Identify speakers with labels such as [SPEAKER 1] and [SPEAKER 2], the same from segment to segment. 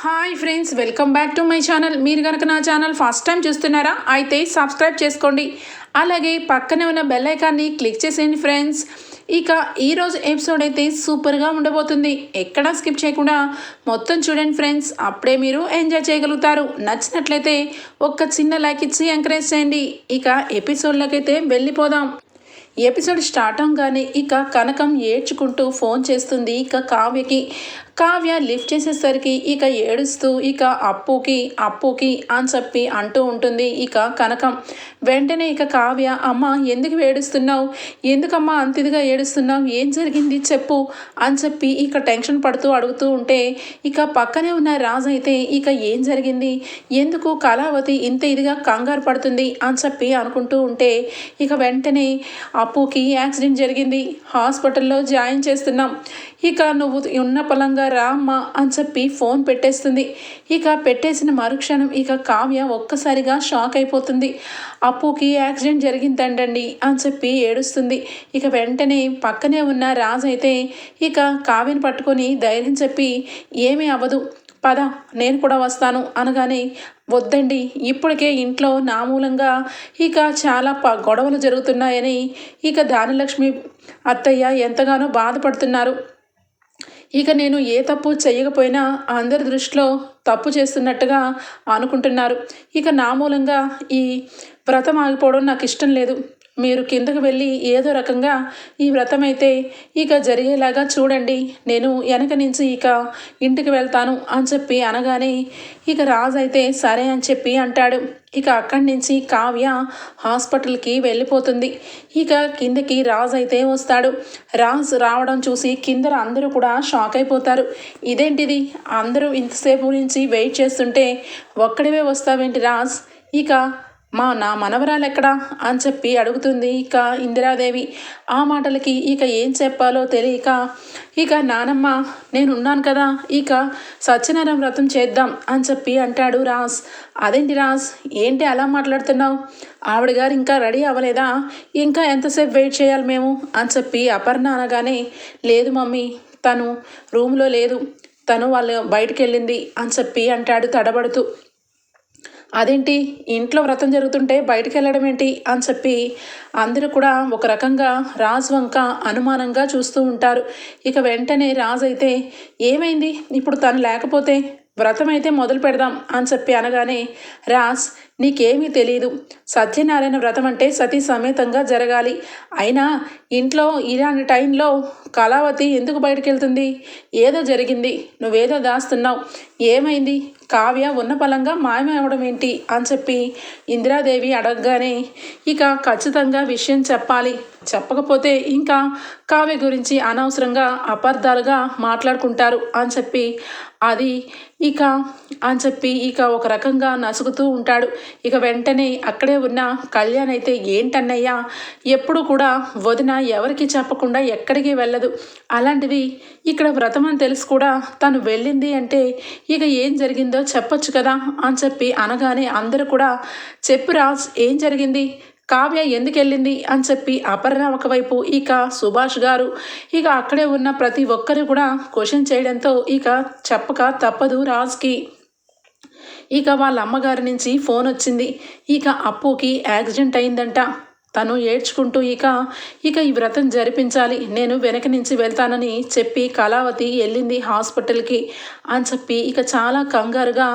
[SPEAKER 1] Hi friends welcome back to my channel. మీరు కనుక నా ఛానల్ ఫస్ట్ టైం చూస్తున్నారా అయితే సబ్స్క్రైబ్ చేసుకోండి. అలాగే పక్కనే ఉన్న బెల్ ఐకాన్ని క్లిక్ చేసేయండి ఫ్రెండ్స్. ఇక ఈరోజు ఎపిసోడ్ అయితే సూపర్గా ఉండబోతుంది. ఎక్కడా స్కిప్ చేయకుండా మొత్తం చూడండి ఫ్రెండ్స్. అప్పుడే మీరు ఎంజాయ్ చేయగలుగుతారు. నచ్చినట్లయితే ఒక్క చిన్న లైక్ ఇచ్చి ఎంకరేజ్ చేయండి. ఇక ఎపిసోడ్లోకి అయితే వెళ్ళిపోదాం. ఎపిసోడ్ స్టార్ట్ అవగానే ఇక కనకం ఏడ్చుకుంటూ ఫోన్ చేస్తుంది. ఇక కావ్యకి కావ్య లిఫ్ట్ చేసేసరికి ఇక ఏడుస్తూ ఇక అప్పుకి అప్పుకి అని చెప్పి అంటూ ఉంటుంది ఇక కనకం. వెంటనే ఇక కావ్య అమ్మ ఎందుకు ఏడుస్తున్నావు? ఎందుకమ్మా అంతిదిగా ఏడుస్తున్నావు? ఏం జరిగింది చెప్పు అని చెప్పి ఇక టెన్షన్ పడుతూ అడుగుతూ ఉంటే ఇక పక్కనే ఉన్న రాజు అయితే ఇక ఏం జరిగింది? ఎందుకు కళావతి ఇంత ఇదిగా కంగారు పడుతుంది అని చెప్పి అనుకుంటూ ఉంటే ఇక వెంటనే అప్పుకి యాక్సిడెంట్ జరిగింది. హాస్పిటల్లో జాయిన్ చేస్తున్నాం. ఇక నువ్వు ఉన్న పొలంగా రామ్మా అని చెప్పి ఫోన్ పెట్టేస్తుంది. ఇక పెట్టేసిన మరుక్షణం ఇక కావ్య ఒక్కసారిగా షాక్ అయిపోతుంది. అప్పుకి యాక్సిడెంట్ జరిగిందండండి అని చెప్పి ఏడుస్తుంది. ఇక వెంటనే పక్కనే ఉన్న రాజు అయితే ఇక కావ్యను పట్టుకొని ధైర్యం చెప్పి ఏమీ అవ్వదు. పద నేను కూడా వస్తాను అనగానే వద్దండి. ఇప్పటికే ఇంట్లో నా మూలంగా ఇక చాలా ప గొడవలు జరుగుతున్నాయని ఇక దానిలక్ష్మి అత్తయ్య ఎంతగానో బాధపడుతున్నారు. ఇక నేను ఏ తప్పు చేయకపోయినా అందరి దృష్టిలో తప్పు చేస్తున్నట్టుగా అనుకుంటున్నారు. ఇక నా మూలంగా ఈ వ్రతం ఆగిపోవడం నాకు ఇష్టం లేదు. మీరు కిందకు వెళ్ళి ఏదో రకంగా ఈ వ్రతం అయితే ఇక జరిగేలాగా చూడండి. నేను వెనక నుంచి ఇక ఇంటికి వెళ్తాను అని చెప్పి అనగానే ఇక రాజు అయితే సరే అని చెప్పి అంటాడు. ఇక అక్కడి నుంచి కావ్య హాస్పిటల్కి వెళ్ళిపోతుంది. ఇక కిందకి రాజ్ అయితే వస్తాడు. రాజ్ రావడం చూసి కింద అందరూ కూడా షాక్ అయిపోతారు. ఇదేంటిది? అందరూ ఇంతసేపు నుంచి వెయిట్ చేస్తుంటే ఒక్కడివే వస్తావేంటి రాజ్? ఇక మా నా మనవరాలు ఎక్కడా అని చెప్పి అడుగుతుంది ఇక ఇందిరాదేవి. ఆ మాటలకి ఇక ఏం చెప్పాలో తెలియక ఇక నానమ్మ నేనున్నాను కదా ఇక సత్యనారాయణ వ్రతం చేద్దాం అని చెప్పి అంటాడు రాజ్. అదేంటి రాజ్? ఏంటి అలా మాట్లాడుతున్నావు? ఆవిడ గారు ఇంకా రెడీ అవ్వలేదా? ఇంకా ఎంతసేపు వెయిట్ చేయాలి మేము? అని చెప్పి అపర్ణ అనగానే లేదు మమ్మీ తను రూమ్లో లేదు. తను వాళ్ళు బయటికి వెళ్ళింది అని చెప్పి అంటాడు తడబడుతూ. అదేంటి? ఇంట్లో వ్రతం జరుగుతుంటే బయటకు వెళ్ళడం ఏంటి? అని చెప్పి అందరూ కూడా ఒక రకంగా రాజు వంక అనుమానంగా చూస్తూ ఉంటారు. ఇక వెంటనే రాజు అయితే ఏమైంది? ఇప్పుడు తను లేకపోతే వ్రతం అయితే మొదలు పెడదాం అని చెప్పి అనగానే రాజ్ నీకేమీ తెలియదు సత్యనారాయణ వ్రతం అంటే సతీ సమేతంగా జరగాలి. అయినా ఇంట్లో ఇలాంటి టైంలో కళావతి ఎందుకు బయటకు వెళ్తుంది ఏదో జరిగింది. నువ్వేదో దాస్తున్నావు. ఏమైంది? కావ్య ఉన్నపలంగా మాయమవడం ఏంటి? అని చెప్పి ఇందిరాదేవి అడగగానే ఇక ఖచ్చితంగా విషయం చెప్పాలి. చెప్పకపోతే ఇంకా కావ్య గురించి అనవసరంగా అపార్థాలుగా మాట్లాడుకుంటారు అని చెప్పి అది ఇక అని చెప్పి ఇక ఒక రకంగా నసుగుతూ ఉంటాడు. ఇక వెంటనే అక్కడే ఉన్న కళ్యాణ్ అయితే ఏంటన్నయ్యా ఎప్పుడు కూడా వదిన ఎవరికి చెప్పకుండా ఎక్కడికి వెళ్ళదు. అలాంటిది ఇక్కడ వ్రతం అని తెలుసు కూడా తను వెళ్ళింది అంటే ఇక ఏం జరిగిందో చెప్పొచ్చు కదా అని చెప్పి అనగానే అందరూ కూడా చెప్పు రాజ్ ఏం జరిగింది? కావ్య ఎందుకు వెళ్ళింది అని చెప్పి అపర్ణ ఒకవైపు ఇక సుభాష్ గారు. ఇక అక్కడే ఉన్న ప్రతి ఒక్కరు కూడా క్వశ్చన్ చేయడంతో ఇక చెప్పక తప్పదు రాజ్కి. ఇక వాళ్ళ అమ్మగారి నుంచి ఫోన్ వచ్చింది. ఇక అప్పుకి యాక్సిడెంట్ అయిందంట. తను ఏడ్చుకుంటూ ఇక ఇక ఈ వ్రతం జరిపించాలి. నేను వెనక నుంచి వెళ్తానని చెప్పి కళావతి వెళ్ళింది హాస్పిటల్కి అని చెప్పి ఇక చాలా కంగారుగా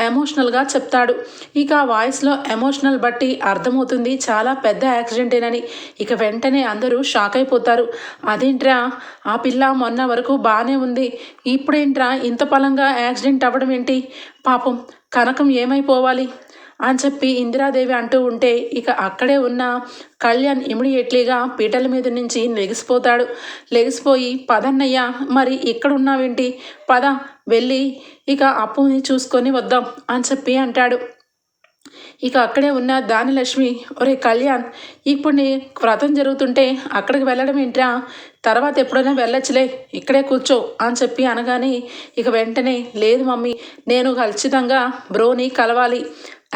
[SPEAKER 1] ఎమోషనల్గా చెప్తాడు. ఇక ఆ వాయిస్లో ఎమోషనల్ బట్టి అర్థమవుతుంది చాలా పెద్ద యాక్సిడెంటేనని. ఇక వెంటనే అందరూ షాక్ అయిపోతారు. అదేంట్రా ఆ పిల్ల మొన్న వరకు బాగానే ఉంది. ఇప్పుడేంట్రా ఇంత పలంగా యాక్సిడెంట్ అవ్వడం ఏంటి? పాపం కనకం ఏమైపోవాలి? అని చెప్పి ఇందిరాదేవి అంటూ ఉంటే ఇక అక్కడే ఉన్న కళ్యాణ్ ఇమిడియట్లీగా పీటల మీద నుంచి లెగిసిపోతాడు. లెగిసిపోయి పదన్నయ్య మరి ఇక్కడ ఉన్నావేంటి పద వెళ్ళి ఇక అప్పుని చూసుకొని వద్దాం అని చెప్పి అంటాడు. ఇక అక్కడే ఉన్న దానిలక్ష్మి ఒరే కళ్యాణ్ ఇప్పుడు నీ వ్రతం జరుగుతుంటే అక్కడికి వెళ్ళడం ఏంట్రా? తర్వాత ఎప్పుడైనా వెళ్ళొచ్చులే ఇక్కడే కూర్చో అని చెప్పి అనగానే ఇక వెంటనే లేదు మమ్మీ నేను ఖచ్చితంగా బ్రోని కలవాలి.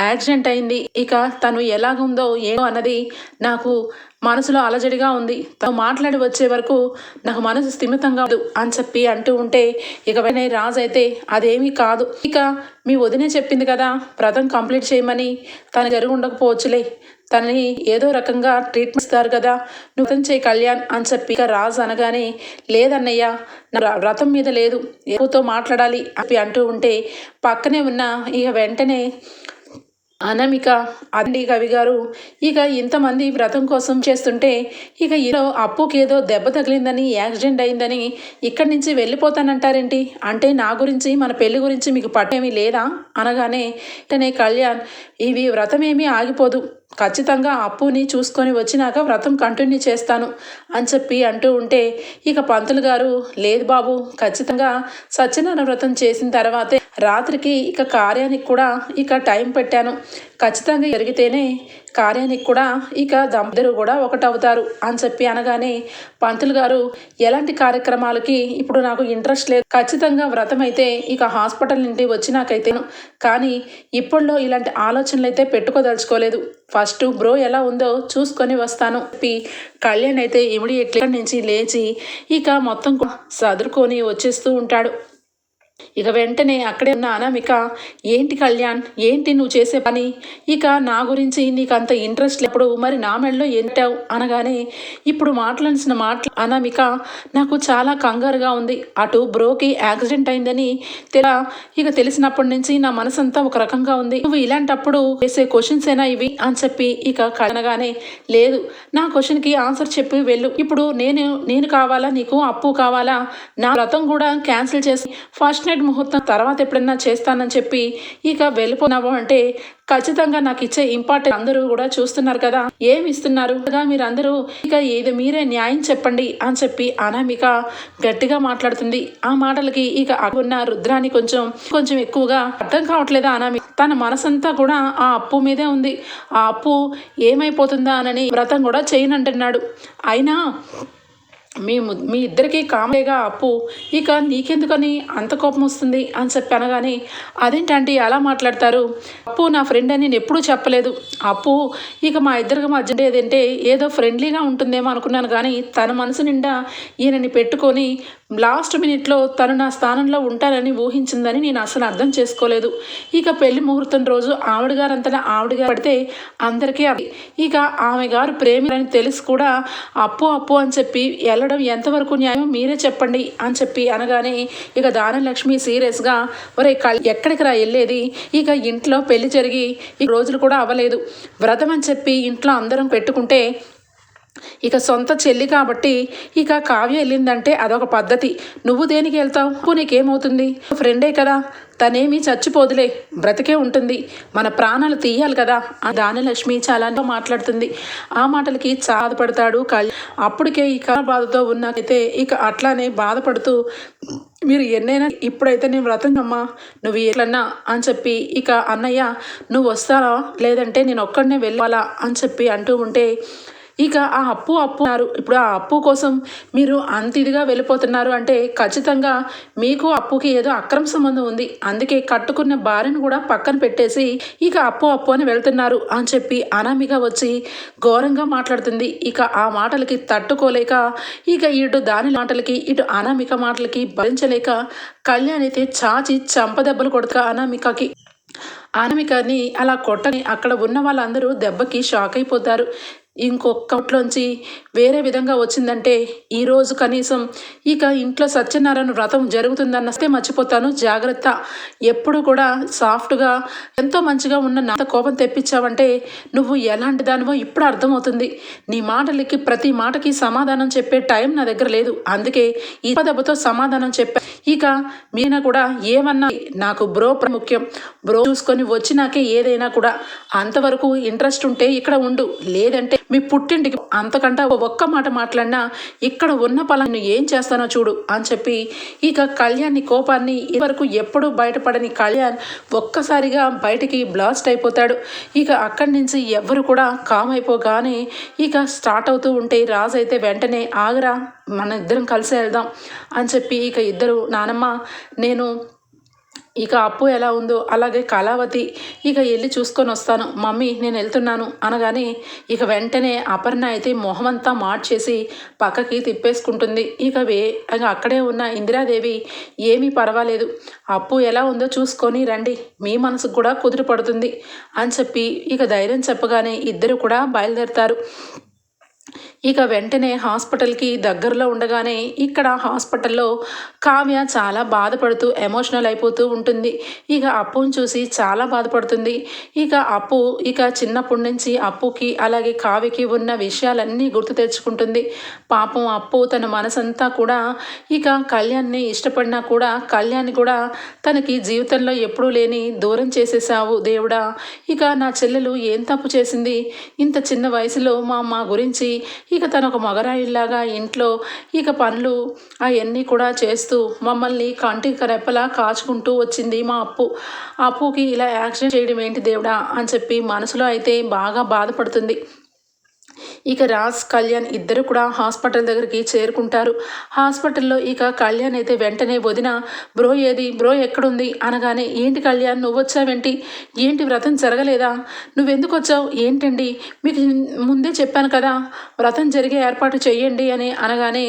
[SPEAKER 1] యాక్సిడెంట్ అయింది. ఇక తను ఎలాగుందో ఏమో అన్నది నాకు మనసులో అలజడిగా ఉంది. తను మాట్లాడి వచ్చే వరకు నాకు మనసు స్థిమితంగా ఉంది అని చెప్పి అంటూ ఉంటే ఇక వెంటనే రాజు అయితే అదేమీ కాదు. ఇక మీ వదినే చెప్పింది కదా వ్రతం కంప్లీట్ చేయమని. తను జరిగి ఉండకపోవచ్చులే. తనని ఏదో రకంగా ట్రీట్మెంట్ ఇస్తారు కదా నువ్వు వ్రతం చేయి కళ్యాణ్ అని చెప్పి ఇక రాజు అనగానే లేదన్నయ్య నా వ్రతం మీద లేదు. ఎవరితో మాట్లాడాలి అని అంటూ ఉంటే పక్కనే ఉన్న ఇక వెంటనే అనమిక అండి కవి గారు ఇక ఇంతమంది వ్రతం కోసం చేస్తుంటే ఇక ఈలో అప్పుకి ఏదో దెబ్బ తగిలిందని యాక్సిడెంట్ అయిందని ఇక్కడి నుంచి వెళ్ళిపోతానంటారేంటి? అంటే నా గురించి మన పెళ్ళి గురించి మీకు పట్టేమీ లేదా? అనగానే ఇటనే కళ్యాణ్ ఇవి వ్రతమేమీ ఆగిపోదు. ఖచ్చితంగా అప్పుని చూసుకొని వచ్చినాక వ్రతం కంటిన్యూ చేస్తాను అని చెప్పి అంటూ ఉంటే ఇక పంతులు గారు లేదు బాబు ఖచ్చితంగా సత్యనారాయణ వ్రతం చేసిన తర్వాతే రాత్రికి ఇక కార్యానికి కూడా ఇక టైం పెట్టాను. ఖచ్చితంగా జరిగితేనే కార్యానికి కూడా ఇక దంపతులు కూడా ఒకటవుతారు అని చెప్పి అనగానే పంతులు గారు ఎలాంటి కార్యక్రమాలకి ఇప్పుడు నాకు ఇంట్రెస్ట్ లేదు. ఖచ్చితంగా వ్రతం అయితే ఇక హాస్పిటల్ నుండి వచ్చినాకైతేను. కానీ ఇప్పట్లో ఇలాంటి ఆలోచనలు అయితే పెట్టుకోదలుచుకోలేదు. ఫస్ట్ బ్రో ఎలా ఉందో చూసుకొని వస్తాను. చెప్పి కళ్యాణ్ అయితే ఇమిడియట్లీ నుంచి లేచి ఇక మొత్తం సదురుకొని వచ్చేస్తూ ఉంటాడు. ఇక వెంటనే అక్కడే ఉన్న అనామిక ఏంటి కళ్యాణ్? ఏంటి నువ్వు చేసే పని? ఇక నా గురించి నీకు అంత ఇంట్రెస్ట్ లేప్పుడు మరి నా మెడలో ఏంటావు అనగానే ఇప్పుడు మాట్లాడిన మాట అనామిక నాకు చాలా కంగారుగా ఉంది. అటు బ్రోకి యాక్సిడెంట్ అయిందని తెలా ఇక తెలిసినప్పటి నుంచి నా మనసంతా ఒక రకంగా ఉంది. నువ్వు ఇలాంటప్పుడు వేసే క్వశ్చన్స్ అయినా ఇవి అని చెప్పి ఇక కనగానే లేదు. నా క్వశ్చన్కి ఆన్సర్ చెప్పి వెళ్ళు. ఇప్పుడు నేను నేను కావాలా? నీకు అప్పు కావాలా? నా వ్రతం కూడా క్యాన్సిల్ చేసి ఫస్ట్ నైట్ ముహూర్తం తర్వాత ఎప్పుడైనా చేస్తానని చెప్పి ఇక వెళ్ళిపోనావు అంటే ఖచ్చితంగా నాకు ఇచ్చే ఇంపార్టెంట్ అందరూ కూడా చూస్తున్నారు కదా. ఏమి ఇస్తున్నారు? కదా మీరందరూ ఇక ఏది మీరే న్యాయం చెప్పండి అని చెప్పి అనామిక గట్టిగా మాట్లాడుతుంది. ఆ మాటలకి ఇక ఉన్న రుద్రాని కొంచెం కొంచెం ఎక్కువగా అర్థం కావట్లేదా అనామిక? తన మనసంతా కూడా ఆ అప్పు మీదే ఉంది. ఆ అప్పు ఏమైపోతుందా అని వ్రతం కూడా చేయనంటున్నాడు. అయినా మీ మీ ఇద్దరికీ కామేగా అప్పు. ఇక నీకెందుకని అంత కోపం వస్తుంది అని చెప్పి అనగానే అదేంటంటే అలా మాట్లాడతారు? అప్పు నా ఫ్రెండ్ అని నేను ఎప్పుడూ చెప్పలేదు. అప్పు ఇక మా ఇద్దరికి మధ్య ఏదంటే ఏదో ఫ్రెండ్లీగా ఉంటుందేమో అనుకున్నాను కానీ తన మనసు నిండా ఈయనని పెట్టుకొని లాస్ట్ మినిట్లో తను నా స్థానంలో ఉంటానని ఊహించిందని నేను అసలు అర్థం చేసుకోలేదు. ఇక పెళ్ళి ముహూర్తం రోజు ఆవిడ గారంతటా ఆవిడ గారు పడితే అందరికీ అది ఇక ఆమె గారు ప్రేమిలని తెలిసి కూడా అప్పు అప్పు అని చెప్పి వెళ్ళడం ఎంతవరకు న్యాయం మీరే చెప్పండి అని చెప్పి అనగానే ఇక దానలక్ష్మి సీరియస్గా ఒరే కల్ ఎక్కడికి రా వెళ్ళేది? ఇక ఇంట్లో పెళ్ళి జరిగి ఈ రోజులు కూడా అవ్వలేదు. వ్రతం అని చెప్పి ఇంట్లో అందరం పెట్టుకుంటే ఇక సొంత చెల్లి కాబట్టి ఇక కావ్య వెళ్ళిందంటే అదొక పద్ధతి. నువ్వు దేనికి వెళ్తావు? నువ్వు నీకేమవుతుంది? ఫ్రెండే కదా. తనేమి చచ్చిపోదులే. బ్రతికే ఉంటుంది. మన ప్రాణాలు తీయాలి కదా. ఆ దానిలక్ష్మి చాలా మాట్లాడుతుంది. ఆ మాటలకి బాధపడతాడు కళ్యాణ్. అప్పటికే ఇక బాధతో ఉన్నైతే ఇక అట్లానే బాధపడుతూ మీరు ఎన్నైనా ఇప్పుడైతే నేను వ్రతం అమ్మా నువ్వు ఎట్లన్నా అని చెప్పి ఇక అన్నయ్య నువ్వు వస్తావా? లేదంటే నేను ఒక్కడనే వెళ్ళాలా? అని చెప్పి అంటూ ఉంటే ఇక ఆ అప్పు అప్పున్నారు. ఇప్పుడు ఆ అప్పు కోసం మీరు అంత ఇదిగా వెళ్ళిపోతున్నారు అంటే ఖచ్చితంగా మీకు అప్పుకి ఏదో అక్రమ సంబంధం ఉంది. అందుకే కట్టుకున్న భార్యను కూడా పక్కన పెట్టేసి ఇక అప్పు అప్పు అని వెళ్తున్నారు అని చెప్పి అనామిక వచ్చి ఘోరంగా మాట్లాడుతుంది. ఇక ఆ మాటలకి తట్టుకోలేక ఇక ఇటు దాని మాటలకి ఇటు అనామిక మాటలకి భరించలేక కళ్యాణ్ అయితే చాచి చంపదెబ్బలు కొడుక అనామికకి. అనామికని అలా కొట్టని అక్కడ ఉన్న వాళ్ళందరూ దెబ్బకి షాక్ అయిపోతారు. ఇంకొకట్లోంచి వేరే విధంగా వచ్చిందంటే ఈరోజు కనీసం ఇక ఇంట్లో సత్యనారాయణ వ్రతం జరుగుతుందన్నస్తే మర్చిపోతాను. జాగ్రత్త. ఎప్పుడు కూడా సాఫ్ట్గా ఎంతో మంచిగా ఉన్న నాత కోపం తెప్పించావంటే నువ్వు ఎలాంటి దానివో ఇప్పుడు అర్థమవుతుంది. నీ మాటలకి ప్రతి మాటకి సమాధానం చెప్పే టైం నా దగ్గర లేదు. అందుకే ఈ దెబ్బతో సమాధానం చెప్పా. ఇక మీన కూడా ఏమన్నా నాకు బ్రో ముఖ్యం. బ్రో చూసుకొని వచ్చినాకే ఏదైనా కూడా. అంతవరకు ఇంట్రెస్ట్ ఉంటే ఇక్కడ ఉండు. లేదంటే మీ పుట్టింటికి అంతకంటే ఒక్క మాట మాట్లాడినా ఇక్కడ ఉన్న పలాన్ని ఏం చేస్తానో చూడు అని చెప్పి ఇక కళ్యాణ్ని కోపాన్ని ఇదివరకు ఎప్పుడూ బయటపడని కళ్యాణ్ ఒక్కసారిగా బయటికి బ్లాస్ట్ అయిపోతాడు. ఇక అక్కడి నుంచి ఎవ్వరు కూడా కామ్ అయిపోగానే ఇక స్టార్ట్ అవుతూ ఉంటే రాజు అయితే వెంటనే ఆగరా మన ఇద్దరం కలిసి వెళ్దాం అని చెప్పి ఇక ఇద్దరు నానమ్మ నేను ఇక అప్పు ఎలా ఉందో అలాగే కళావతి ఇక వెళ్ళి చూసుకొని వస్తాను. మమ్మీ నేను వెళ్తున్నాను అనగానే ఇక వెంటనే అపర్ణ అయితే మొహమంతా మార్చేసి పక్కకి తిప్పేసుకుంటుంది. ఇక వే ఇక అక్కడే ఉన్న ఇందిరాదేవి ఏమీ పర్వాలేదు. అప్పు ఎలా ఉందో చూసుకొని రండి మీ మనసుకు కూడా కుదురు పడుతుంది అని చెప్పి ఇక ధైర్యం చెప్పగానే ఇద్దరు కూడా బయలుదేరతారు. ఇక వెంటనే హాస్పిటల్కి దగ్గరలో ఉండగానే ఇక్కడ హాస్పిటల్లో కావ్య చాలా బాధపడుతూ ఎమోషనల్ అయిపోతూ ఉంటుంది. ఇక అప్పును చూసి చాలా బాధపడుతుంది. ఇక అప్పు ఇక చిన్నప్పటి నుంచి అప్పుకి అలాగే కావ్యకి ఉన్న విషయాలన్నీ గుర్తు తెచ్చుకుంటుంది. పాపం అప్పు తన మనసంతా కూడా ఇక కళ్యాణ్ని ఇష్టపడినా కూడా కళ్యాణ్ కూడా తనకి జీవితంలో ఎప్పుడూ లేని దూరం చేసేసావు దేవుడా. ఇక నా చెల్లెలు ఏం తప్పు చేసింది? ఇంత చిన్న వయసులో మా అమ్మ గురించి ఇక తను ఒక మగరాయిల్లాగా ఇంట్లో ఇక పనులు అవన్నీ కూడా చేస్తూ మమ్మల్ని కంటికి రెప్పలా కాచుకుంటూ వచ్చింది మా అప్పు. అప్పుకి ఇలా యాక్సిడెంట్ చేయడం ఏంటి దేవుడా అని చెప్పి మనసులో అయితే బాగా బాధపడుతుంది. ఇక రాజ్ కళ్యాణ్ ఇద్దరు కూడా హాస్పిటల్ దగ్గరికి చేరుకుంటారు. హాస్పిటల్లో ఇక కళ్యాణ్ అయితే వెంటనే వదిన బ్రో ఏది? బ్రో ఎక్కడుంది? అనగానే ఏంటి కళ్యాణ్ నువ్వు వచ్చావేంటి ఏంటి వ్రతం జరగలేదా? నువ్వెందుకు వచ్చావు? ఏంటండి? మీకు ముందే చెప్పాను కదా వ్రతం జరిగే ఏర్పాటు చేయండి అని అనగానే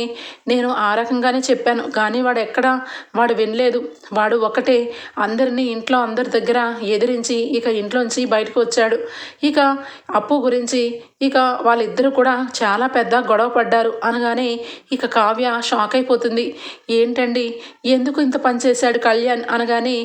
[SPEAKER 1] నేను ఆ రకంగానే చెప్పాను. కానీ వాడు ఎక్కడా? వాడు వినలేదు. వాడు ఒకటే అందరినీ ఇంట్లో అందరి దగ్గర ఎదిరించి ఇక ఇంట్లోంచి బయటకు వచ్చాడు. ఇక అప్పు గురించి ఇక వాళ్ళ వాళ్ళిద్దరూ కూడా చాలా పెద్ద గొడవ పడ్డారు. అనగానే ఇక కావ్య షాక్ అయిపోతుంది. ఏంటండి? ఎందుకు ఇంత పని చేశాడు కళ్యాణ్? అనగానే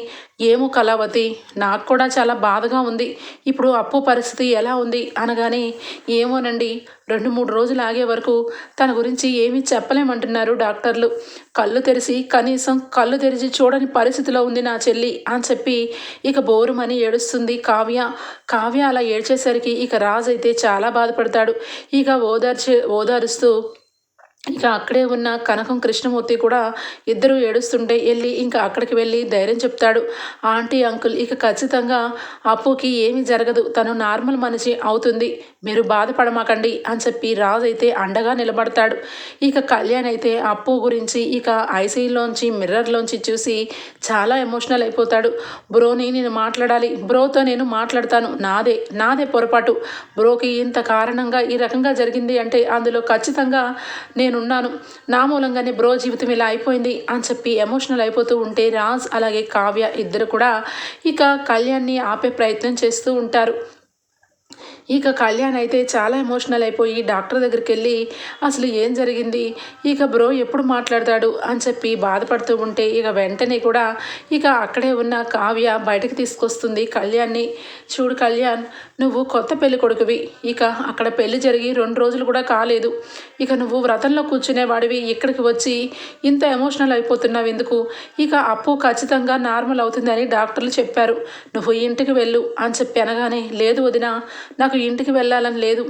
[SPEAKER 1] ఏమో కళావతి నాకు కూడా చాలా బాధగా ఉంది. ఇప్పుడు అప్పు పరిస్థితి ఎలా ఉంది అనగానే ఏమోనండి రెండు మూడు రోజులు ఆగే వరకు తన గురించి ఏమీ చెప్పలేమంటున్నారు డాక్టర్లు. కళ్ళు తెరిచి కనీసం కళ్ళు తెరిచి చూడని పరిస్థితిలో ఉంది నా చెల్లి అని చెప్పి ఇక బోరుమని ఏడుస్తుంది కావ్య. కావ్య అలా ఏడ్చేసరికి ఇక రాజు అయితే చాలా బాధపడతాడు. ఇక ఓదార్చే ఓదారుస్తూ ఇక అక్కడే ఉన్న కనకం కృష్ణమూర్తి కూడా ఇద్దరు ఏడుస్తుంటే వెళ్ళి ఇంకా అక్కడికి వెళ్ళి ధైర్యం చెప్తాడు. ఆంటీ అంకుల్ ఇక ఖచ్చితంగా అప్పుకి ఏమీ జరగదు. తను నార్మల్ మనిషి అవుతుంది. మీరు బాధపడమాకండి అని చెప్పి రాజు అయితే అండగా నిలబడతాడు. ఇక కళ్యాణ్ అయితే అప్పు గురించి ఇక ఐసీలోంచి మిర్రర్లోంచి చూసి చాలా ఎమోషనల్ అయిపోతాడు. బ్రోని నేను మాట్లాడాలి. బ్రోతో నేను మాట్లాడతాను. నాదే నాదే పొరపాటు. బ్రోకి ఇంత కారణంగా ఈ రకంగా జరిగింది అంటే అందులో ఖచ్చితంగా నేను నేనున్నాను. నా మూలంగానే బ్రో జీవితం ఇలా అయిపోయింది అని చెప్పి ఎమోషనల్ అయిపోతూ ఉంటే రాజ్ అలాగే కావ్య ఇద్దరు కూడా ఇక కళ్యాణ్ని ఆపే ప్రయత్నం చేస్తూ ఉంటారు. ఇక కళ్యాణ్ అయితే చాలా ఎమోషనల్ అయిపోయి డాక్టర్ దగ్గరికి వెళ్ళి అసలు ఏం జరిగింది? ఇక బ్రో ఎప్పుడు మాట్లాడతాడు? అని చెప్పి బాధపడుతూ ఉంటే ఇక వెంటనే కూడా ఇక అక్కడే ఉన్న కావ్య బయటకు తీసుకొస్తుంది కళ్యాణ్ని. చూడు కళ్యాణ్ నువ్వు కొత్త పెళ్ళి కొడుకువి. ఇక అక్కడ పెళ్ళి జరిగి రెండు రోజులు కూడా కాలేదు. ఇక నువ్వు వ్రతంలో కూర్చునేవాడివి ఇక్కడికి వచ్చి ఇంత ఎమోషనల్ అయిపోతున్నావు ఎందుకు? ఇక అప్పు ఖచ్చితంగా నార్మల్ అవుతుందని డాక్టర్లు చెప్పారు. నువ్వు ఇంటికి వెళ్ళు అని చెప్పి అనగానే లేదు వదిన నాకు నాకు ఇంటికి వెళ్ళాలని లేదు.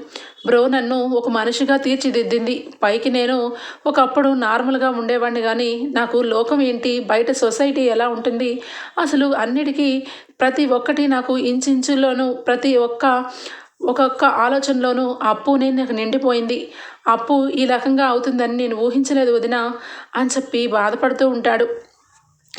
[SPEAKER 1] బ్రో నన్ను ఒక మనిషిగా తీర్చిదిద్దింది. పైకి నేను ఒకప్పుడు నార్మల్గా ఉండేవాడిని కానీ నాకు లోకం ఏంటి బయట సొసైటీ ఎలా ఉంటుంది అసలు అన్నిటికీ ప్రతి ఒక్కటి నాకు ఇంచులోనూ ప్రతి ఒక్క ఒక్కొక్క ఆలోచనలోనూ అప్పు నేను నాకు నిండిపోయింది. అప్పు ఈ రకంగా అవుతుందని నేను ఊహించలేదు వదిన అని చెప్పి బాధపడుతూ ఉంటాడు.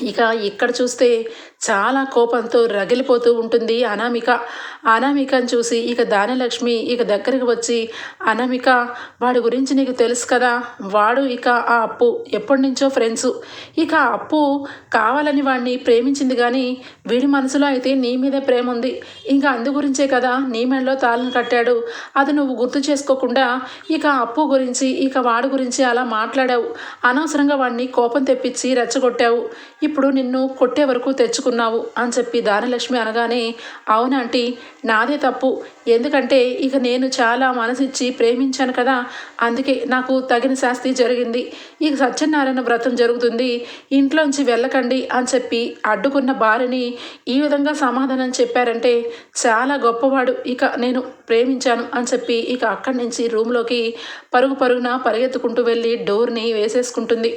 [SPEAKER 1] ఇక ఇక్కడ చూస్తే చాలా కోపంతో రగిలిపోతూ ఉంటుంది అనామిక. అనామికను చూసి ఇక దానలక్ష్మి ఇక దగ్గరికి వచ్చి అనామిక వాడి గురించి నీకు తెలుసు కదా వాడు ఇక ఆ అప్పు ఎప్పటి నుంచో ఫ్రెండ్స్ ఇక అప్పు కావాలని వాడిని ప్రేమించింది కానీ వీడి మనసులో అయితే నీ మీదే ప్రేమ ఉంది. ఇంకా అందు గురించే కదా నీ మెడలో తాళం కట్టాడు. అది నువ్వు గుర్తు చేసుకోకుండా ఇక అప్పు గురించి ఇక వాడి గురించి అలా మాట్లాడావు. అనవసరంగా వాడిని కోపం తెప్పించి రెచ్చగొట్టావు. ఇప్పుడు నిన్ను కొట్టే వరకు తెచ్చుకున్నావు అని చెప్పి దానలక్ష్మి అనగానే అవునంటీ నాదే తప్పు. ఎందుకంటే ఇక నేను చాలా మనసిచ్చి ప్రేమించాను కదా అందుకే నాకు తగిన శాస్తి జరిగింది. ఇక సత్యనారాయణ వ్రతం జరుగుతుంది. ఇంట్లోంచి వెళ్ళకండి అని చెప్పి అడ్డుకున్న భార్యని ఈ విధంగా సమాధానం చెప్పారంటే చాలా గొప్పవాడు. ఇక నేను ప్రేమించాను అని చెప్పి ఇక అక్కడి నుంచి రూమ్లోకి పరుగు పరుగున పరిగెత్తుకుంటూ వెళ్ళి డోర్ని వేసేసుకుంటుంది.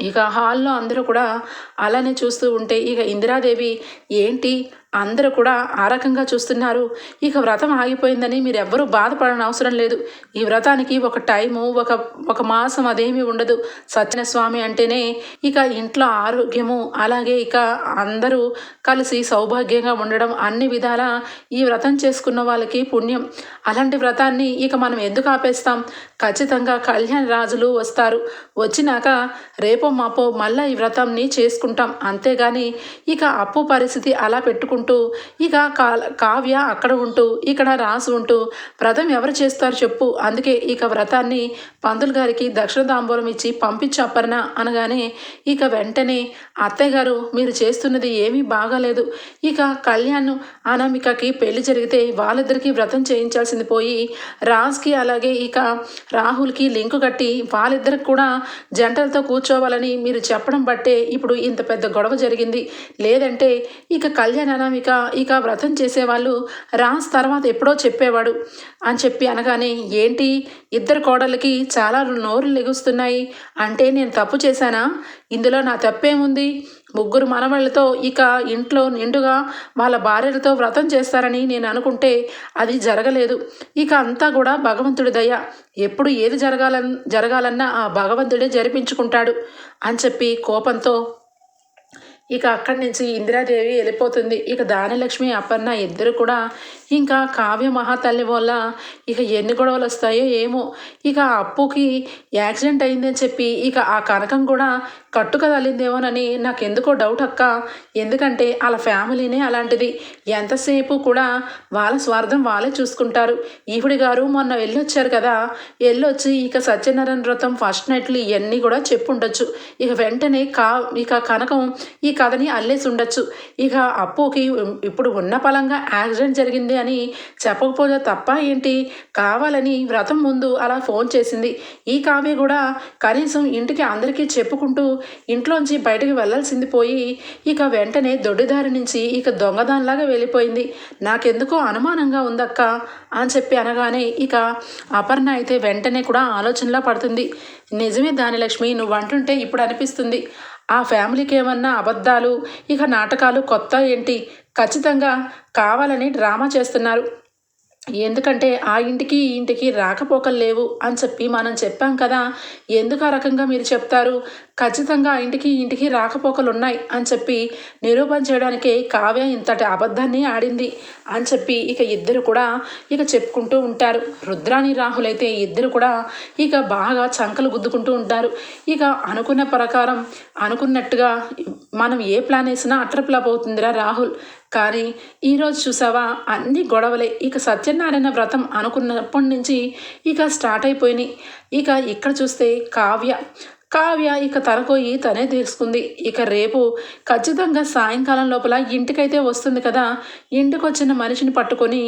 [SPEAKER 1] ఇక హాల్లో అందరూ కూడా అలానే చూస్తూ ఉంటే ఇక ఇందిరాదేవి ఏంటి అందరూ కూడా ఆ రకంగా చూస్తున్నారు. ఇక వ్రతం ఆగిపోయిందని మీరు ఎవ్వరూ బాధపడని అవసరం లేదు. ఈ వ్రతానికి ఒక టైము ఒక ఒక మాసం అదేమీ ఉండదు. సత్యన స్వామి అంటేనే ఇక ఇంట్లో ఆరోగ్యము అలాగే ఇక అందరూ కలిసి సౌభాగ్యంగా ఉండడం అన్ని విధాల ఈ వ్రతం చేసుకున్న వాళ్ళకి పుణ్యం. అలాంటి వ్రతాన్ని ఇక మనం ఎందుకు ఆపేస్తాం? ఖచ్చితంగా కళ్యాణ రాజులు వస్తారు. వచ్చినాక రేపో మాపో మళ్ళీ ఈ వ్రతంని చేసుకుంటాం. అంతేగాని ఇక అప్పు పరిస్థితి అలా పెట్టుకుంటాం ఉంటూ ఇక కావ్య అక్కడ ఉంటూ ఇక్కడ రాసు ఉంటూ వ్రతం ఎవరు చేస్తారు చెప్పు అందుకే ఇక వ్రతాన్ని పందుల గారికి దక్షిణదాంబూలం ఇచ్చి పంపించు అపర్ణ అనగానే ఇక వెంటనే అత్తయ్య గారు మీరు చేస్తున్నది ఏమీ బాగాలేదు. ఇక కళ్యాణ్ అనామికకి పెళ్ళి జరిగితే వాళ్ళిద్దరికీ వ్రతం చేయించాల్సింది పోయి రాజ్కి అలాగే ఇక రాహుల్కి లింకు కట్టి వాళ్ళిద్దరికి కూడా జంటలతో కూర్చోవాలని మీరు చెప్పడం బట్టే ఇప్పుడు ఇంత పెద్ద గొడవ జరిగింది. లేదంటే ఇక కళ్యాణ్ అనామిక ఇక ఇక వ్రతం చేసేవాళ్ళు రాజ్ తర్వాత ఎప్పుడో చెప్పేవాడు అని చెప్పి అనగానే ఏంటి? ఇద్దరు కోడళ్ళకి చాలా నోరు లెగుస్తున్నాయి. అంటే నేను తప్పు చేశానా? ఇందులో నా తప్పేముంది? ముగ్గురు మనవాళ్ళతో ఇక ఇంట్లో నిండుగా వాళ్ళ భార్యలతో వ్రతం చేస్తారని నేను అనుకుంటే అది జరగలేదు. ఇక అంతా కూడా భగవంతుడి దయ. ఎప్పుడు ఏది జరగాల జరగాలన్నా ఆ భగవంతుడే జరిపించుకుంటాడు అని చెప్పి కోపంతో ఇక అక్కడి నుంచి ఇందిరాదేవి వెళ్ళిపోతుంది. ఇక దానలక్ష్మి అపర్ణ ఇద్దరు కూడా ఇంకా కావ్య మహాతల్లి వల్ల ఇక ఎన్ని గొడవలు వస్తాయో ఏమో. ఇక అప్పుకి యాక్సిడెంట్ అయిందని చెప్పి ఇక ఆ కనకం కూడా కట్టుక తల్లిందేమోనని నాకు ఎందుకో డౌట్ అక్క. ఎందుకంటే వాళ్ళ ఫ్యామిలీనే అలాంటిది. ఎంతసేపు కూడా వాళ్ళ స్వార్థం వాళ్ళే చూసుకుంటారు. ఈవిడి గారు మొన్న వెళ్ళొచ్చారు కదా. వెళ్ళొచ్చి ఇక సత్యనారాయణ వ్రతం ఫస్ట్ నైట్లు ఇవన్నీ కూడా చెప్పుండొచ్చు. ఇక వెంటనే కా ఇక కనకం ఈ కథని అల్లేసి ఉండొచ్చు. ఇక అప్పుకి ఇప్పుడు ఉన్న పలంగా యాక్సిడెంట్ జరిగింది అని చెప్పకపోతే తప్ప ఏంటి? కావాలని వ్రతం ముందు అలా ఫోన్ చేసింది. ఈ కావ్య కూడా కనీసం ఇంటికి అందరికీ చెప్పుకుంటూ ఇంట్లోంచి బయటకు వెళ్ళాల్సింది పోయి ఇక వెంటనే దొడ్డిదారి నుంచి ఇక దొంగదానిలాగా వెళ్ళిపోయింది. నాకెందుకో అనుమానంగా ఉందక్క అని చెప్పి అనగానే ఇక అపర్ణ అయితే వెంటనే కూడా ఆలోచనలా పడుతుంది. నిజమే దానిలక్ష్మి నువ్వు అంటుంటే ఇప్పుడు అనిపిస్తుంది. ఆ ఫ్యామిలీకి ఏమన్నా అబద్ధాలు ఇక నాటకాలు కొత్త ఏంటి? ఖచ్చితంగా కావాలని డ్రామా చేస్తున్నారు. ఎందుకంటే ఆ ఇంటికి ఈ ఇంటికి రాకపోకలు లేవు అని చెప్పి మనం చెప్పాం కదా. ఎందుకు ఆ రకంగా మీరు చెప్తారు? ఖచ్చితంగా ఆ ఇంటికి ఇంటికి రాకపోకలు ఉన్నాయి అని చెప్పి నిరూపణ చేయడానికి కావ్య ఇంతటి అబద్ధాన్ని ఆడింది అని చెప్పి ఇక ఇద్దరు కూడా ఇక చెప్పుకుంటూ ఉంటారు. రుద్రాణి రాహుల్ అయితే ఇద్దరు కూడా ఇక బాగా చంకలు గుద్దుకుంటూ ఉంటారు. ఇక అనుకున్న ప్రకారం అనుకున్నట్టుగా మనం ఏ ప్లాన్ వేసినా అట్ర ఫ్లాప్ అవుతుందిరా రాహుల్. కానీ ఈరోజు చూసావా? అన్ని గొడవలే. ఇక సత్యనారాయణ వ్రతం అనుకున్నప్పటి నుంచి ఇక స్టార్ట్ అయిపోయినాయి. ఇక ఇక్కడ చూస్తే కావ్య కావ్య ఇక తనకోయి తనే తీసుకుంది. ఇక రేపు ఖచ్చితంగా సాయంకాలం లోపల ఇంటికైతే వస్తుంది కదా. ఇంటికి వచ్చిన మనిషిని పట్టుకొని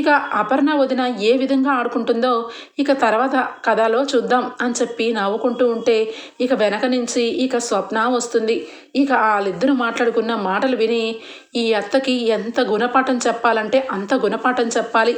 [SPEAKER 1] ఇక అపర్ణ వదిన ఏ విధంగా ఆడుకుంటుందో ఇక తర్వాత కథలో చూద్దాం అని చెప్పి నవ్వుకుంటూ ఉంటే ఇక వెనక నుంచి ఇక స్వప్న వస్తుంది. ఇక వాళ్ళిద్దరూ మాట్లాడుకున్న మాటలు విని ఈ అత్తకి ఎంత గుణపాఠం చెప్పాలంటే అంత గుణపాఠం చెప్పాలి.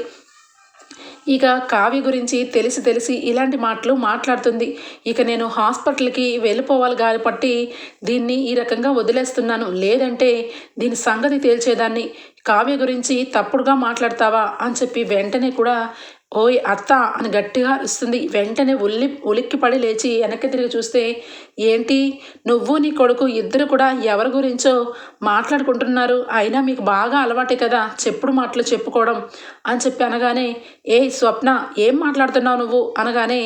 [SPEAKER 1] ఇక కావ్య గురించి తెలిసి తెలిసి ఇలాంటి మాటలు మాట్లాడుతుంది. ఇక నేను హాస్పిటల్కి వెళ్ళిపోవాలి కాబట్టి దీన్ని ఈ రకంగా వదిలేస్తున్నాను. లేదంటే దీని సంగతి తేల్చేదాన్ని. కావ్య గురించి తప్పుడుగా మాట్లాడతావా అని చెప్పి వెంటనే కూడా ఓయ్ అత్త అని గట్టిగా అరుస్తుంది. వెంటనే ఉల్లి ఉలిక్కిపడి లేచి వెనక్కి తిరిగి చూస్తే ఏంటి? నువ్వు నీ కొడుకు ఇద్దరు కూడా ఎవరి గురించో మాట్లాడుకుంటున్నారు? అయినా మీకు బాగా అలవాటే కదా చెప్పుడు మాటలు చెప్పుకోవడం అని చెప్పి అనగానే ఏ స్వప్న ఏం మాట్లాడుతున్నావు నువ్వు? అనగానే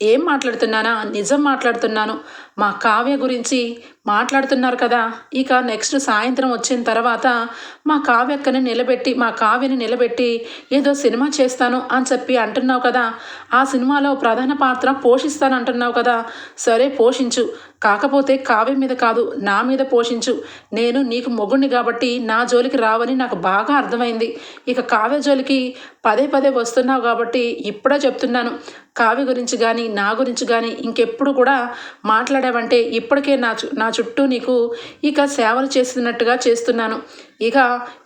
[SPEAKER 1] ఏం మాట్లాడుతున్నానా? నిజం మాట్లాడుతున్నాను. మా కావ్య గురించి మాట్లాడుతున్నారు కదా. ఇక నెక్స్ట్ సాయంత్రం వచ్చిన తర్వాత మా కావ్యక్కని నిలబెట్టి మా కావ్యని నిలబెట్టి ఏదో సినిమా చేస్తాను అని చెప్పి అంటున్నావు కదా. ఆ సినిమాలో ప్రధాన పాత్ర పోషిస్తాను అంటున్నావు కదా. సరే పోషించు. కాకపోతే కావ్యం మీద కాదు నా మీద పోషించు. నేను నీకు మొగుణ్ణి కాబట్టి నా జోలికి రావని నాకు బాగా అర్థమైంది. ఇక కావ్య జోలికి పదే పదే వస్తున్నావు కాబట్టి ఇప్పుడే చెప్తున్నాను. కావ్య గురించి కానీ నా గురించి కానీ ఇంకెప్పుడు కూడా మాట్లాడావంటే ఇప్పటికే నా నా చుట్టూ నీకు ఇక సేవలు చేసినట్టుగా చేస్తున్నాను. ఇక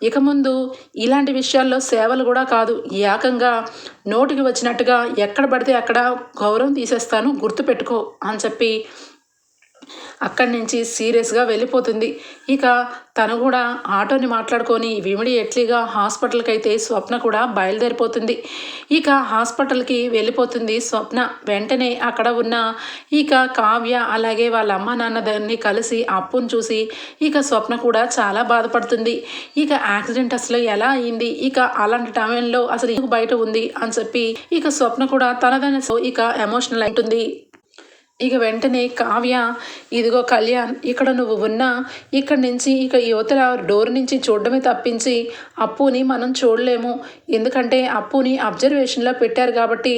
[SPEAKER 1] ఇక ముందు ఇలాంటి విషయాల్లో సేవలు కూడా కాదు. ఏకంగా నోటికి వచ్చినట్టుగా ఎక్కడ పడితే అక్కడ గౌరవం తీసేస్తాను. గుర్తుపెట్టుకో అని చెప్పి అక్కడి నుంచి సీరియస్గా వెళ్ళిపోతుంది. ఇక తను కూడా ఆటోని మాట్లాడుకొని ఇమీడియట్లీగా హాస్పిటల్కి అయితే స్వప్న కూడా బయలుదేరిపోతుంది. ఇక హాస్పిటల్కి వెళ్ళిపోతుంది స్వప్న. వెంటనే అక్కడ ఉన్న ఇక కావ్య అలాగే వాళ్ళ అమ్మ నాన్న దాన్ని కలిసి అప్పును చూసి ఇక స్వప్న కూడా చాలా బాధపడుతుంది. ఇక యాక్సిడెంట్ అసలు ఎలా అయింది? ఇక అలాంటి టైంలో అసలు బయట ఉంది అని చెప్పి ఇక స్వప్న కూడా తనదన ఇక ఎమోషనల్ ఉంటుంది. ఇక వెంటనే కావ్య ఇదిగో కళ్యాణ్ ఇక్కడ నువ్వు ఉన్నా ఇక్కడి నుంచి ఇక యువతల డోర్ నుంచి చూడడమే తప్పించి అప్పుని మనం చూడలేము. ఎందుకంటే అప్పుని అబ్జర్వేషన్లో పెట్టారు కాబట్టి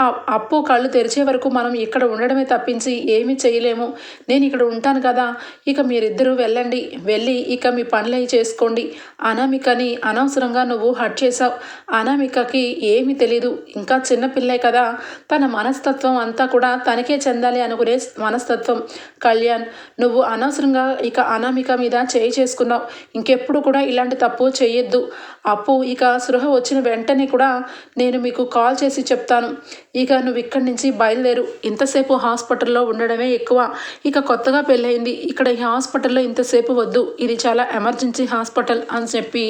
[SPEAKER 1] ఆ అప్పు కళ్ళు తెరిచే వరకు మనం ఇక్కడ ఉండడమే తప్పించి ఏమీ చేయలేము. నేను ఇక్కడ ఉంటాను కదా ఇక మీరిద్దరూ వెళ్ళండి. వెళ్ళి ఇక మీ పనులు చేసుకోండి. అనామికని అనవసరంగా నువ్వు హట్ చేసావు అనామికకి ఏమీ తెలీదు. ఇంకా చిన్నపిల్లే కదా. తన మనస్తత్వం అంతా కూడా తనకే చెందాలి అనుకునే మనస్తత్వం. కళ్యాణ్ నువ్వు అనవసరంగా ఇక అనామిక మీద చేయి చేసుకున్నావు. ఇంకెప్పుడు కూడా ఇలాంటి తప్పు చేయొద్దు అప్పు ఇక సృహ వచ్చిన వెంటనే కూడా నేను మీకు కాల్ చేసి చెప్తాను. ఇక నువ్వు ఇక్కడి నుంచి బయలుదేరు. ఇంతసేపు హాస్పిటల్లో ఉండడమే ఎక్కువ. ఇక కొత్తగా పెళ్ళయింది. ఇక్కడ ఈ హాస్పిటల్లో ఇంతసేపు వద్దు. ఇది చాలా ఎమర్జెన్సీ హాస్పిటల్ అని చెప్పి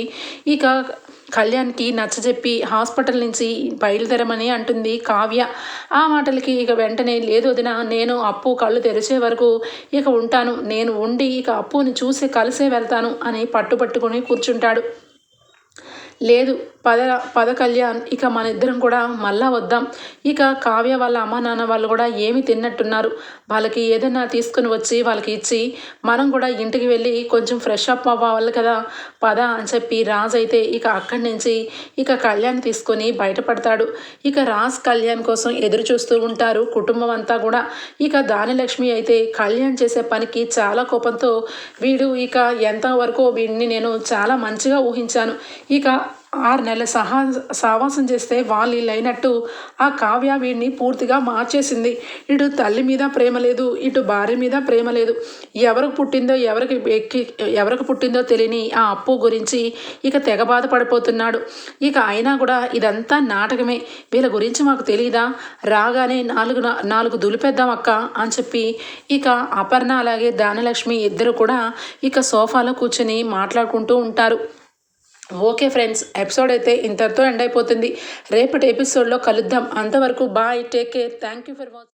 [SPEAKER 1] ఇక కళ్యాణ్కి నచ్చజెప్పి హాస్పిటల్ నుంచి బయలుదేరమని అంటుంది కావ్య. ఆ మాటలకి ఇక వెంటనే లేదు వదిన నేను అప్పు కళ్ళు తెరిచే వరకు ఇక ఉంటాను. నేను ఉండి ఇక అప్పుని చూసి కలిసే వెళ్తాను అని పట్టుపట్టుకుని కూర్చుంటాడు. లేదు పద పద కళ్యాణ్ ఇక మన ఇద్దరం కూడా మళ్ళా వద్దాం. ఇక కావ్య వాళ్ళ అమ్మ నాన్న వాళ్ళు కూడా ఏమి తిన్నట్టున్నారు. వాళ్ళకి ఏదైనా తీసుకుని వచ్చి వాళ్ళకి ఇచ్చి మనం కూడా ఇంటికి వెళ్ళి కొంచెం ఫ్రెష్ అప్ అవ్వాలి కదా పద అని చెప్పి రాజ్ అయితే ఇక అక్కడి నుంచి ఇక కళ్యాణ్ తీసుకొని బయటపడతాడు. ఇక రాజ్ కళ్యాణ్ కోసం ఎదురు చూస్తూ ఉంటారు కుటుంబం అంతా కూడా. ఇక దానిలక్ష్మి అయితే కళ్యాణ్ చేసే పనికి చాలా కోపంతో వీడు ఇక ఎంతవరకు వీడిని నేను చాలా మంచిగా ఊహించాను. ఇక ఆరు నెలల సహా సావాసం చేస్తే వాళ్ళు అయినట్టు ఆ కావ్య వీడిని పూర్తిగా మార్చేసింది. ఇటు తల్లి మీద ప్రేమ లేదు ఇటు భార్య మీద ప్రేమ లేదు. ఎవరికి పుట్టిందో ఎవరికి ఎక్కి ఎవరికి పుట్టిందో తెలియని ఆ అప్పు గురించి ఇక తెగ బాధపడిపోతున్నాడు. ఇక అయినా కూడా ఇదంతా నాటకమే. వీళ్ళ గురించి మాకు తెలియదా రాగానే నాలుగు నాలుగు దులిపేద్దాం అక్క అని చెప్పి ఇక అపర్ణ అలాగే దానలక్ష్మి ఇద్దరు కూడా ఇక సోఫాలో కూర్చొని మాట్లాడుకుంటూ ఉంటారు. ఓకే ఫ్రెండ్స్ ఎపిసోడ్ అయితే ఇంతటితో ఎండ్ అయిపోతుంది. రేపటి ఎపిసోడ్లో కలుద్దాం. అంతవరకు bye take care. Thank you for watching